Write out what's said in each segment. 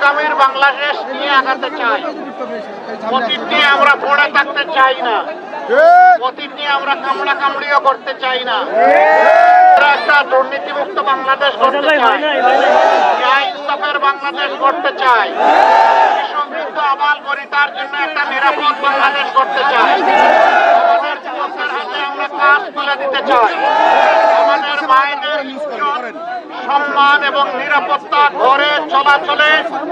আগামীর বাংলাদেশ নিয়ে আগাতে চাই। অতীত নিয়ে আমরা পড়ে থাকতে চাই না। অতীত নিয়ে আমরা কামড়া কামড়িও করতে চাই না। একটা দুর্নীতিমুক্ত বাংলাদেশ করতে চাই। ইনসাফের বাংলাদেশ করতে চাই। সমৃদ্ধ আবাল পরিতার জন্য একটা নিরাপদ বাংলাদেশ করতে চাই। আমাদের যুবকদের হাতে আমরা কাজ তুলে দিতে চাই। আমাদের মায়েদের সম্মান এবং নিরাপত্তা ঘরে চলাচলে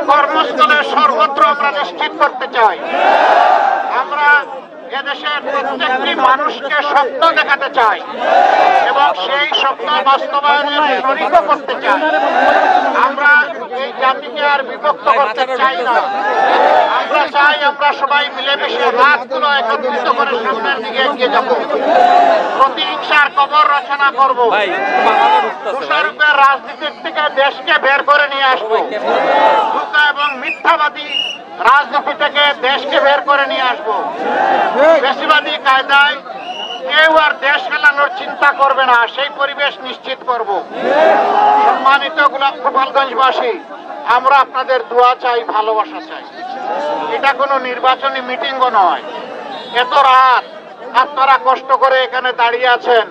কর্মস্থলে সর্বত্র আমরা নিশ্চিত করতে চাই। আমরা এদেশের প্রত্যেকটি মানুষকে স্বপ্ন দেখাতে চাই এবং সেই স্বপ্ন বাস্তবায়নের শরিক করতে চাই। আমরা এই জাতিকে আর বিভক্ত করতে চাই না। আমরা চাই আমরা সবাই মিলেমিশে হাতগুলো একত্রিত করে সামনের দিকে এগিয়ে যাব। প্রতিহিংসার কবর রচনা করব। দোষারোপের রাজনীতির থেকে দেশকে বের করে নিয়ে আসব। ধোঁকা এবং মিথ্যাবাদী রাজনীতি থেকে দেশকে বের করে নিয়ে আসব। বেশিবাদী কায়দায় কেউ আর দেশ চালানোর চিন্তা করবে না সেই পরিবেশ নিশ্চিত করব। সম্মানিত গোলাপ গোপালগঞ্জবাসী আমরা আপনাদের দোয়া চাই ভালোবাসা চাই। এটা কোনো নির্বাচনী মিটিংও নয়। এত রাত আপনারা কষ্ট করে এখানে দাঁড়িয়ে আছেন।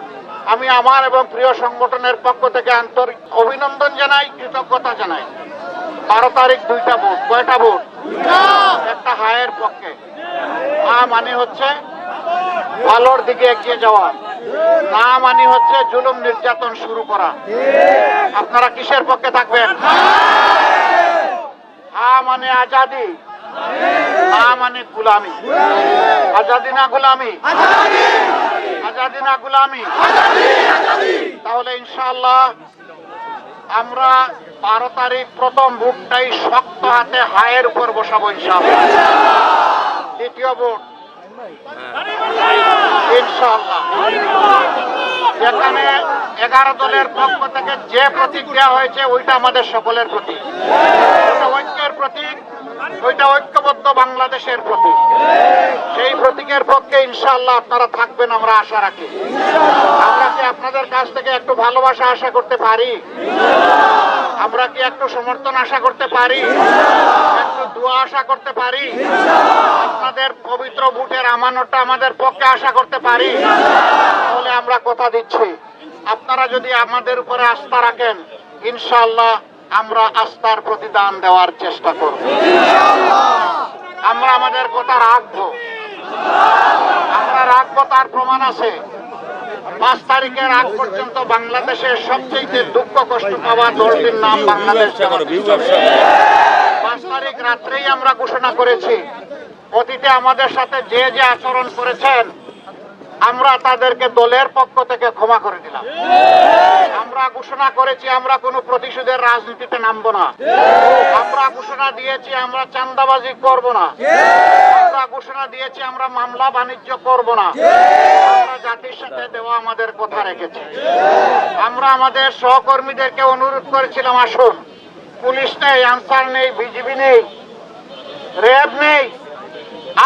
আমি আমার এবং প্রিয় সংগঠনের পক্ষ থেকে আন্তরিক অভিনন্দন জানাই, কৃতজ্ঞতা জানাই। বারো তারিখ দুইটা ভোট, কয়টা ভোট? একটা হায়ের পক্ষে। হা মানে হচ্ছে ভালোর দিকে এগিয়ে যাওয়া। না মানে হচ্ছে জুলুম নির্যাতন শুরু করা। আপনারা কিসের পক্ষে থাকবেন? হা মানে আজাদি। মানে গুলামি। আজাদি না গুলামি? আজাদি না গুলামি? তাহলে ইনশাল্লাহ আমরা বারো তারিখ প্রথম ভোটটাই শক্ত হাতে হায়ের উপর বসাবো ইনশাল্লাহ দ্বিতীয় ভোট। ইনশাআল্লাহ। যেখানে এগারো দলের পক্ষ থেকে যে প্রতীক দেওয়া হয়েছে, ওইটা আমাদের সকলের প্রতীক ওইটা ঐক্যের প্রতীক ওইটা ঐক্যবদ্ধ বাংলাদেশের প্রতীক। সেই প্রতীকের পক্ষে ইনশাআল্লাহ আপনারা থাকবেন, আমরা আশা রাখি। আমরা কি আপনাদের কাছ থেকে একটু ভালোবাসা আশা করতে পারি? আমরা কি একটু সমর্থন আশা করতে পারি? একটু দোয়া আশা করতে পারি? আপনাদের পবিত্র বুটের আমানতটা আমাদের পক্ষে আশা করতে পারি? তাহলে আমরা কথা দিচ্ছি। আপনারা যদি আমাদের উপরে আস্থা রাখেন, ইনশাআল্লাহ আমরা আস্থার প্রতিদান দেওয়ার চেষ্টা করব। কথা রাখব আমরা রাখব তার প্রমাণ আছে। পাঁচ তারিখের আগ পর্যন্ত বাংলাদেশের সবচেয়ে দুঃখ কষ্ট পাওয়া দলটির নাম বাংলাদেশ পাঁচ তারিখ রাত্রেই আমরা ঘোষণা করেছি অতীতে আমাদের সাথে যে যে আচরণ করেছেন আমরা তাদেরকে দলের পক্ষ থেকে ক্ষমা করে দিলাম। আমরা ঘোষণা করেছি, আমরা কোনো প্রতিশোধের রাজনীতিতে নামবো না। আমরা ঘোষণা দিয়েছি, আমরা চান্দাবাজি করব না। আমরা ঘোষণা দিয়েছি, আমরা মামলা বাণিজ্য করব না। আমরা জাতির সাথে দেওয়া আমাদের কথা রেখেছি। আমরা আমাদের সহকর্মীদেরকে অনুরোধ করেছিলাম, আসুন। পুলিশ নেই, আনসার নেই, বিজিবি নেই, র্যাব নেই।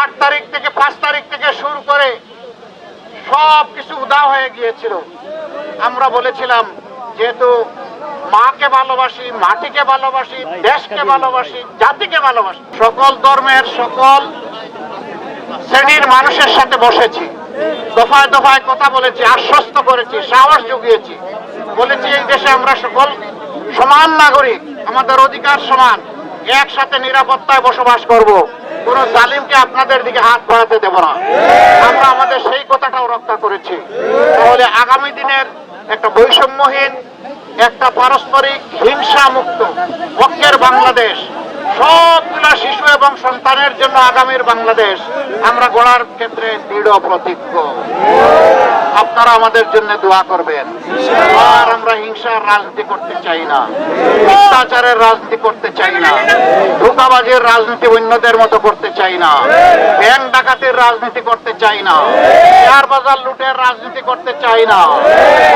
আট তারিখ থেকে, পাঁচ তারিখ থেকে শুরু করে সব কিছু উদা হয়ে গিয়েছিল। আমরা বলেছিলাম, যেহেতু মাকে ভালোবাসি, মাটিকে ভালোবাসি, দেশকে ভালোবাসি, জাতিকে ভালোবাসি, সকল ধর্মের সকল শ্রেণির মানুষের সাথে বসেছি। দফায় দফায় কথা বলেছি, আশ্বস্ত করেছি, সাহস জুগিয়েছি। বলেছি, এই দেশে আমরা সকল সমান নাগরিক, আমাদের অধিকার সমান। একসাথে নিরাপত্তায় বসবাস করব। কোন জালিমকে আপনাদের দিকে হাত বাড়াতে দেব না। আমরা আমাদের সেই কথাটাও রক্ষা করেছি। তাহলে আগামী দিনের একটা বৈষম্যহীন, একটা পারস্পরিক হিংসা মুক্ত পক্ষের বাংলাদেশ সবগুলা শিশু এবং সন্তানের জন্য আগামীর বাংলাদেশ, আমরা গড়ার ক্ষেত্রে দৃঢ় প্রতিজ্ঞ। আপনারা আমাদের জন্য দোয়া করবেন। আর আমরা হিংসার রাজনীতি করতে চাই না। মিথ্যাচারের রাজনীতি করতে চাই না। ধোকাবাজের রাজনীতি অন্যদের মতো করতে চাই না। ব্যাংক ডাকাতির রাজনীতি করতে চাই না। শেয়ার বাজার লুটের রাজনীতি করতে চাই না।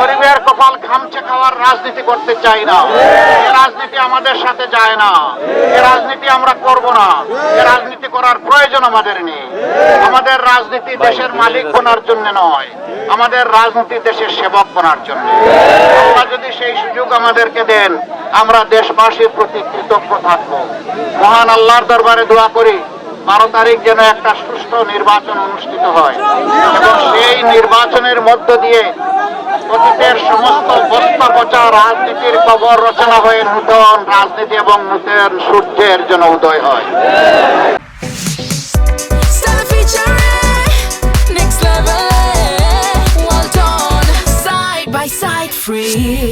গরিবের কপাল খামচে খাওয়ার রাজনীতি করতে চাই না। এ রাজনীতি আমাদের সাথে যায় না। এ রাজনীতি আমরা করব না। এ রাজনীতি করার প্রয়োজন আমাদের নেই। আমাদের রাজনীতি দেশের মালিক বনার জন্য নয় আমাদের রাজনীতি দেশের সেবক করার জন্য। আল্লাহ যদি সেই সুযোগ আমাদেরকে দেন আমরা দেশবাসীর প্রতি কৃতজ্ঞ থাকব। মহান আল্লাহর দরবারে দোয়া করি বারো তারিখ যেন একটা সুষ্ঠু নির্বাচন অনুষ্ঠিত হয়। এবং সেই নির্বাচনের মধ্য দিয়ে অতীতের সমস্ত বস্তা পচা রাজনীতির কবর রচনা হয়ে নূতন রাজনীতি এবং নূতন সূর্যের জন্য উদয় হয়। Stella